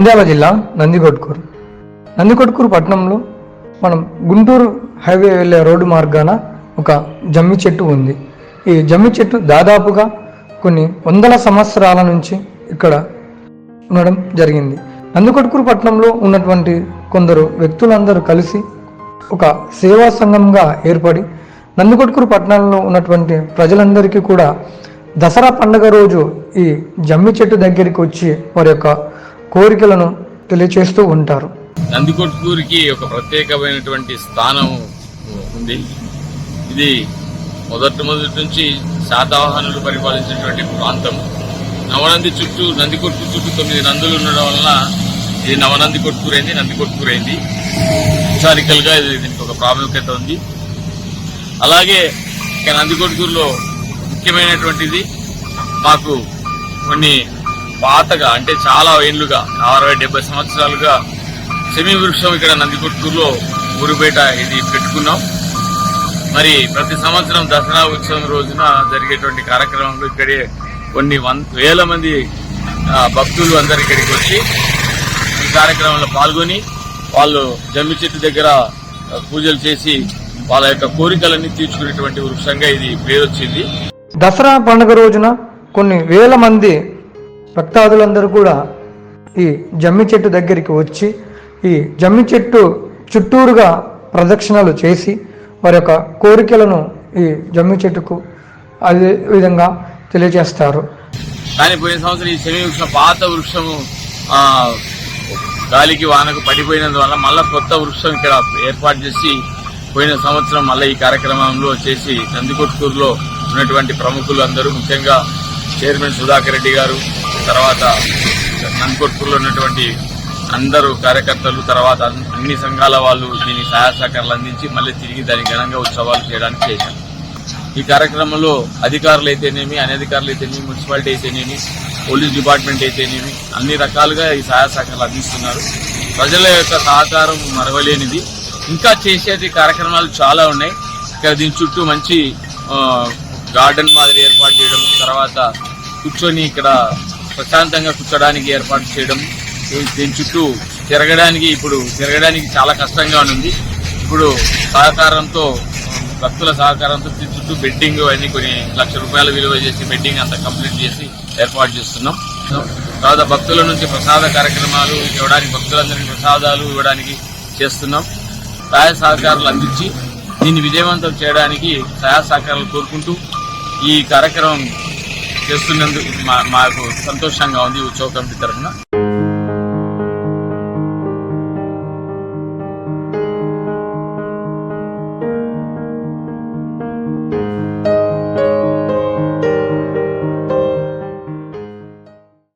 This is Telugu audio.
నంద్యాల జిల్లా నందికొట్కూరు. నందికొట్కూరు పట్టణంలో మనం గుంటూరు హైవే వెళ్ళే రోడ్డు మార్గాన ఒక జమ్మి చెట్టు ఉంది. ఈ జమ్మి చెట్టు దాదాపుగా కొన్ని వందల సంవత్సరాల నుంచి ఇక్కడ ఉండడం జరిగింది. నందికొట్కూరు పట్టణంలో ఉన్నటువంటి కొందరు వ్యక్తులందరూ కలిసి ఒక సేవా సంఘంగా ఏర్పడి నందికొట్కూరు పట్టణంలో ఉన్నటువంటి ప్రజలందరికీ కూడా దసరా పండుగ రోజు ఈ జమ్మి చెట్టు దగ్గరికి వచ్చి వారి యొక్క కోరికలను తెలియచేస్తూ ఉంటారు. నందికొట్కూరికి ఒక ప్రత్యేకమైనటువంటి స్థానం ఉంది. ఇది మొదటి మొదటి నుంచి శాతవాహనులు పరిపాలించినటువంటి ప్రాంతం. నవనంది చుట్టూ నందికొట్టు చుట్టూ తొమ్మిది నందులు ఉండడం వలన ఇది నవనంది కొట్టుకురైంది నంది కొట్టుకురైంది హిస్టారికల్గా ఇది దీనికి ఒక ప్రాముఖ్యత ఉంది. అలాగే ఇక నందికొట్కూరులో ముఖ్యమైనటువంటిది మాకు కొన్ని పాతగా అంటే చాలా ఏళ్ళుగా అరవై డెబ్బై సంవత్సరాలుగా సెమీ వృక్షం ఇక్కడ నందికొట్టులో ఊరుబేట ఇది పెట్టుకున్నాం. మరి ప్రతి సంవత్సరం దసరా ఉత్సవం రోజున జరిగేటువంటి కార్యక్రమంలో ఇక్కడే కొన్ని వన్ వేల మంది ఆ, భక్తులు అందరు ఇక్కడికి వచ్చి ఈ కార్యక్రమంలో పాల్గొని వాళ్ళు జమ్మి చెట్టు దగ్గర పూజలు చేసి వాళ్ళ యొక్క కోరికలన్నీ తీర్చుకునేటువంటి వృక్షంగా ఇది పేరు వచ్చింది దసరా పండుగ రోజున కొన్ని వేల మంది భక్తాదులందరూ కూడా ఈ జమ్మి చెట్టు దగ్గరికి వచ్చి ఈ జమ్మి చెట్టు చుట్టూరుగా ప్రదక్షిణలు చేసి వారి యొక్క కోరికలను ఈ జమ్మి చెట్టుకు అదే విధంగా తెలియజేస్తారు. కానీ పోయిన సంవత్సరం ఈ శని వృక్షం పాత వృక్షము గాలికి వానకు పడిపోయినందువల్ల మళ్ళీ కొత్త వృక్షం ఇక్కడ ఏర్పాటు చేసి పోయిన సంవత్సరం మళ్ళీ ఈ కార్యక్రమంలో చేసి నందికొట్కూరులో ఉన్నటువంటి ప్రముఖులు అందరూ ముఖ్యంగా చైర్మన్ సుధాకర్ రెడ్డి గారు తర్వాత నందికొట్కూరులో ఉన్నటువంటి అందరూ కార్యకర్తలు తర్వాత అన్ని సంఘాల వాళ్ళు దీని సహాయ సహకారాలు అందించి మళ్ళీ తిరిగి దాని ఘనంగా ఉత్సవాలు చేయడానికి చేశారు. ఈ కార్యక్రమంలో అధికారులు అయితేనేమి అనధికారులు అయితేనేమి మున్సిపాలిటీ అయితేనేమి పోలీస్ డిపార్ట్మెంట్ అయితేనేమి అన్ని రకాలుగా ఈ సహాయ సహకారాలు అందిస్తున్నారు. ప్రజల యొక్క సహకారం మరవలేనిది. ఇంకా చేసేది కార్యక్రమాలు చాలా ఉన్నాయి. ఇక్కడ దీని చుట్టూ మంచి గార్డెన్ మాదిరి ఏర్పాటు చేయడం తర్వాత కూర్చొని ఇక్కడ ప్రశాంతంగా కూర్చోడానికి ఏర్పాటు చేయడం దీని చుట్టూ తిరగడానికి ఇప్పుడు తిరగడానికి చాలా కష్టంగా ఉంది. ఇప్పుడు సహకారంతో భక్తుల సహకారంతో దీని చుట్టూ బెడ్డింగ్ అన్ని కొన్ని లక్ష రూపాయలు విలువ చేసి బెడ్డింగ్ అంతా కంప్లీట్ చేసి ఏర్పాటు చేస్తున్నాం. తర్వాత భక్తుల నుంచి ప్రసాద కార్యక్రమాలు ఇవ్వడానికి భక్తులందరికీ ప్రసాదాలు ఇవ్వడానికి చేస్తున్నాం. సహాయ సహకారాలు అందించి దీన్ని విజయవంతం చేయడానికి సహాయ సహకారాలు కోరుకుంటూ ఈ కార్యక్రమం చేస్తున్నందుకు మా- మాకు సంతోషంగా ఉంది ఉత్సవ కమిటీ తరఫున.